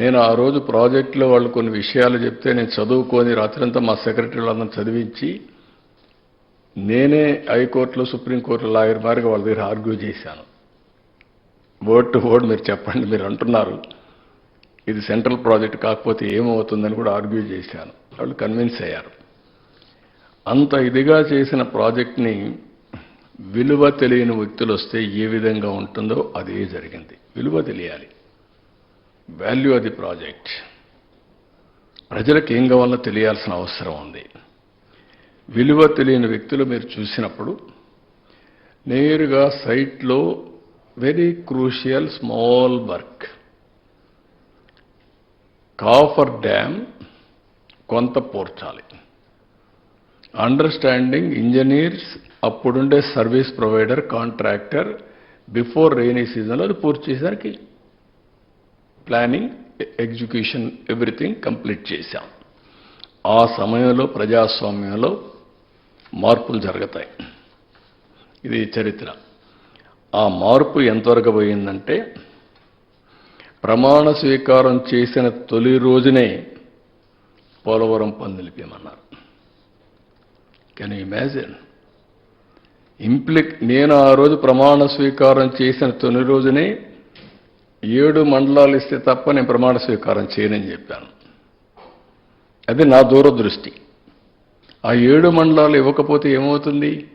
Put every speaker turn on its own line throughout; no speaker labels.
నేను ఆ రోజు ప్రాజెక్టులో వాళ్ళు కొన్ని విషయాలు చెప్తే నేను చదువుకొని రాత్రంతా మా సెక్రటరీ వాళ్ళని చదివించి నేనే హైకోర్టులో సుప్రీంకోర్టులో లాయర్ మారిగా వాళ్ళ దగ్గర ఆర్గ్యూ చేశాను. వర్డ్ టు వర్డ్ మీరు చెప్పండి మీరు అంటున్నారు. ఇది సెంట్రల్ ప్రాజెక్ట్ కాకపోతే ఏమవుతుందని కూడా ఆర్గ్యూ చేశాను. వాళ్ళు కన్విన్స్ అయ్యారు. అంత ఇదిగా చేసిన ప్రాజెక్ట్ని విలువ తెలియని వ్యక్తులు వస్తే ఏ విధంగా ఉంటుందో అదే జరిగింది. విలువ తెలియాలి. వాల్యూ అది ప్రాజెక్ట్ ప్రజలకు ఏం కావాలో తెలియాల్సిన అవసరం ఉంది. విలువ తెలియని వ్యక్తులు మీరు చూసినప్పుడు నేరుగా సైట్లో very crucial small work coffer dam కొంత పోర్చాలి. Understanding engineers అప్పుడుండే service provider contractor before rainy సీజన్లో అది పూర్తి చేసేసరికి ప్లానింగ్ ఎగ్జిక్యూషన్ ఎవ్రీథింగ్ కంప్లీట్ చేశాం. ఆ సమయంలో ప్రజాస్వామ్యంలో మార్పులు జరుగుతాయి. ఇది చరిత్ర. ఆ మార్పు ఎంతవరకు పోయిందంటే ప్రమాణ స్వీకారం చేసిన తొలి రోజునే పోలవరం పని నిలిపేమన్నారు కెన్ ఇమాజిన్ ఇంప్లిక్ నేను ఆ రోజు ప్రమాణ స్వీకారం చేసిన తొలి రోజునే ఏడు మండలాలు ఇస్తే తప్ప నేను ప్రమాణ స్వీకారం చేయనని చెప్పాను. అది నా దూరదృష్టి. ఆ ఏడు మండలాలు ఇవ్వకపోతే ఏమవుతుంది?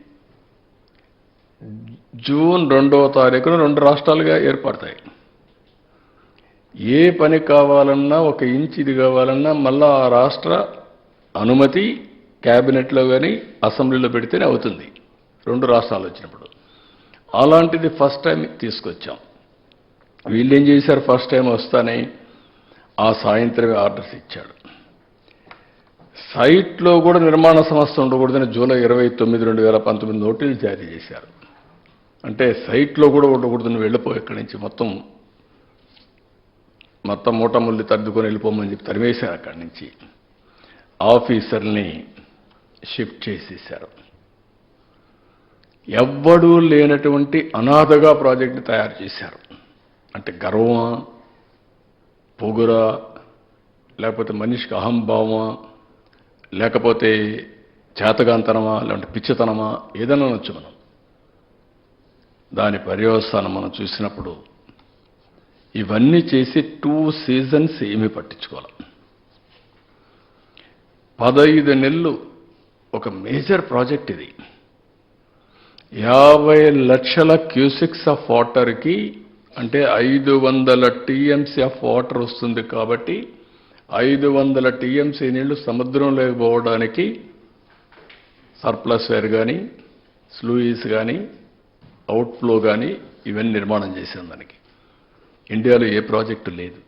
జూన్ రెండవ తారీఖున రెండు రాష్ట్రాలుగా ఏర్పడతాయి. ఏ పని కావాలన్నా ఒక ఇంచ్ ఇది కావాలన్నా మళ్ళా ఆ రాష్ట్ర అనుమతి క్యాబినెట్లో కానీ అసెంబ్లీలో పెడితేనే అవుతుంది. రెండు రాష్ట్రాలు వచ్చినప్పుడు. అలాంటిది ఫస్ట్ టైం తీసుకొచ్చాం. వీళ్ళు ఏం చేశారు? ఫస్ట్ టైం వస్తానని ఆ సాయంత్రమే ఆర్డర్స్ ఇచ్చాడు. సైట్లో కూడా నిర్మాణ సంస్థ ఉండకూడదని జూలై ఇరవై తొమ్మిది రెండు వేల పంతొమ్మిది నోటీసులు జారీ చేశారు. అంటే సైట్లో కూడా ఉండకూడదని వెళ్ళిపో ఇక్కడి నుంచి మొత్తం మొత్తం మూటముల్లి తద్దుకొని వెళ్ళిపోమని చెప్పి తరిమేశారు అక్కడి నుంచి. ఆఫీసర్ని షిఫ్ట్ చేసేశారు. ఎవ్వడూ లేనటువంటి అనాథగా ప్రాజెక్ట్ని తయారు చేశారు. అంటే గర్వమా? పొగురా? లేకపోతే మనిషికి అహంభావమా? లేకపోతే చేతగాంతనమా? లేదంటే పిచ్చితనమా? ఏదైనా అనొచ్చు మనం. దాని పర్యవస్థానం మనం చూసినప్పుడు ఇవన్నీ చేసి టూ సీజన్స్ ఏమీ పట్టించుకోవాలి. పదహైదు నెలలు ఒక మేజర్ ప్రాజెక్ట్ ఇది. యాభై లక్షల క్యూసిక్స్ ఆఫ్ వాటర్కి అంటే ఐదు వందల టీఎంసీ ఆఫ్ వాటర్ వస్తుంది కాబట్టి ఐదు వందల టీఎంసీ నీళ్ళు సముద్రంలోకి పోవడానికి సర్ప్లస్ వేర్ కానీ స్లూయిస్ కానీ అవుట్ఫ్లో కానీ ఇవన్నీ నిర్మాణం చేసింది దానికి. ఇండియాలో ఏ ప్రాజెక్టు లేదు.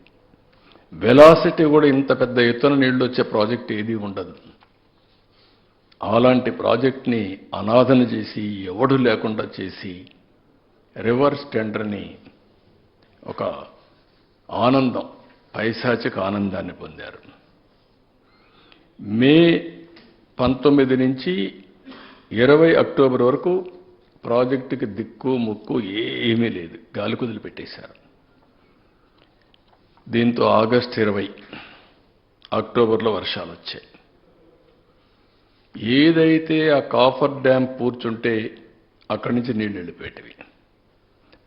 వెలాసిటీ కూడా ఇంత పెద్ద ఎత్తున నీళ్ళు వచ్చే ప్రాజెక్ట్ ఏది ఉండదు. అలాంటి ప్రాజెక్ట్ని అనాథన చేసి ఎవడు లేకుండా చేసి రివర్స్ టెండర్ని ఒక ఆనందం పైశాచిక ఆనందాన్ని పొందారు. మే పంతొమ్మిది నుంచి ఇరవై అక్టోబర్ వరకు ప్రాజెక్టుకి దిక్కు ముక్కు ఏమీ లేదు. గాలి కుదిలి పెట్టేశారు. దీంతో ఆగస్ట్ ఇరవై అక్టోబర్లో వర్షాలు వచ్చాయి. ఏదైతే ఆ కాఫర్ డ్యామ్ పూర్చుంటే అక్కడి నుంచి నీళ్ళు వెళ్ళిపోయేటివి.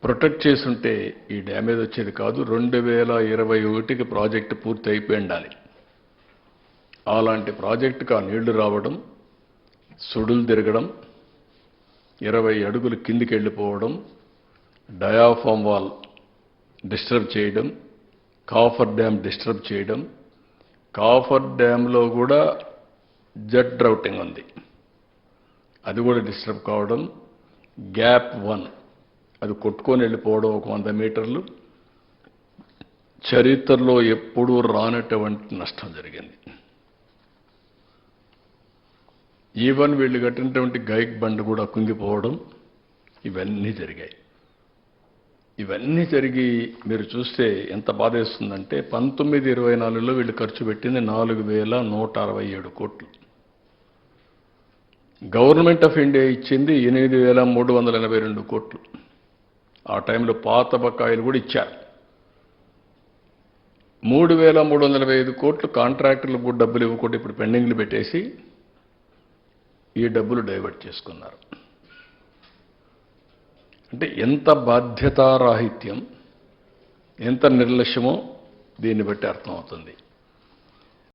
ప్రొటెక్ట్ చేసుంటే ఈ డ్యామేజ్ వచ్చేది కాదు. రెండు వేల ఇరవై ఒకటికి ప్రాజెక్టు పూర్తి అయిపోయి ఉండాలి అలాంటి ప్రాజెక్టుకు ఆ నీళ్ళు రావడం సుడులు తిరగడం ఇరవై అడుగులు కిందికి వెళ్ళిపోవడం డయాఫామ్ వాల్ డిస్టర్బ్ చేయడం కాఫర్ డ్యామ్ డిస్టర్బ్ చేయడం కాఫర్ డ్యామ్లో కూడా జెట్ డ్రౌటింగ్ ఉంది. అది కూడా డిస్టర్బ్ కావడం గ్యాప్ వన్. అది కొట్టుకొని వెళ్ళిపోవడం ఒక వంద మీటర్లు. చరిత్రలో ఎప్పుడూ రానటువంటి నష్టం జరిగింది. ఈవెన్ వీళ్ళు కట్టినటువంటి గైక్ బండ్ కూడా కుంగిపోవడం ఇవన్నీ జరిగాయి. ఇవన్నీ జరిగి మీరు చూస్తే ఎంత బాధేస్తుందంటే పంతొమ్మిది ఇరవై నాలుగులో వీళ్ళు ఖర్చు పెట్టింది నాలుగు వేల నూట అరవై ఏడు కోట్లు. గవర్నమెంట్ ఆఫ్ ఇండియా ఇచ్చింది ఎనిమిది వేల మూడు వందల ఎనభై రెండు కోట్లు. ఆ టైంలో పాత బకాయిలు కూడా ఇచ్చారు. మూడు వేల మూడు వందల ఐదు కోట్లు కాంట్రాక్టర్లకు కూడా డబ్బులు ఇవ్వకుండా ఇప్పుడు పెండింగ్లు పెట్టేసి ఈ డబ్బులు డైవర్ట్ చేసుకున్నారు. అంటే ఎంత బాధ్యతారాహిత్యం ఎంత నిర్లక్ష్యమో దీన్ని బట్టి అర్థమవుతుంది.